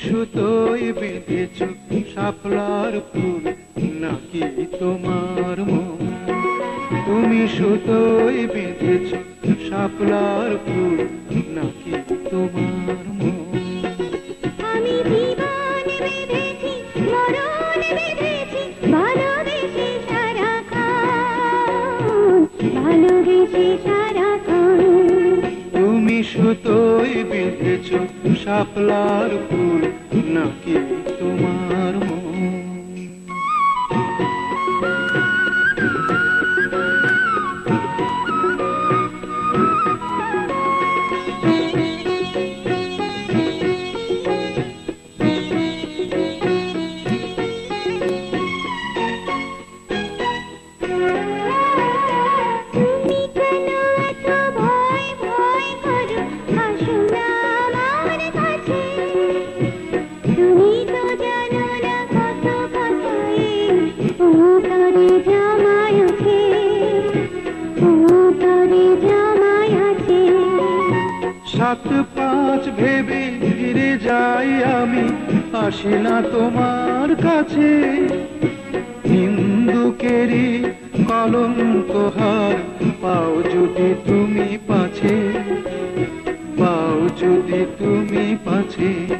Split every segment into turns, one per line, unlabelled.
সুতোয় বেঁধেছ শাপলার ফুল নাকি তোমার মন? তুমি সুতোয় বেঁধেছ শাপলার ফুল নাকি তোমার মন?
আমি জীবন বেঁধেছি মরণ বেঁধেছি ভালোবেসে সারাক্ষণ ভালোবেসে সারাক্ষণ
তুমি বেঁধেছ শাপলার ফুল নাকি তোমার মন? পাঁচ ভেবে ফিরে যাই আমি, আসি না তোমার কাছে। হিন্দুকেরই কলঙ্ক হার, পাও যদি তুমি পাছে, পাও যদি তুমি পাছে।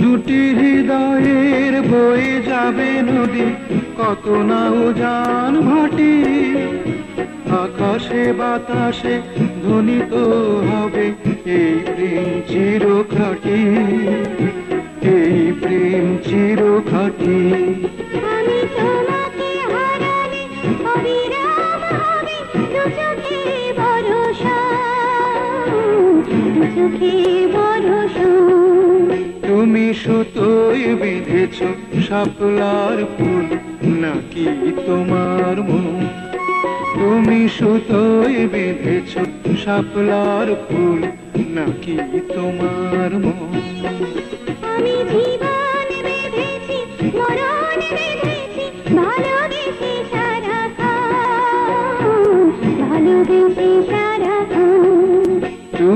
দুটি হৃদয়ের বয়ে যাবে নদী, কত না উজান ভাটি আকাশে বাতাসে ধ্বনিত হবে এই প্রেম চির খাটি এই প্রেম চির তুমি সুতোয় বেঁধেছ শাপলার ফুল নাকি তোমার মন? তুমি সুতোয় বেঁধেছ শাপলার ফুল নাকি তোমার মন?
আমি জীবন বেঁধেছি মরণ বেঁধেছি ভালোবেসে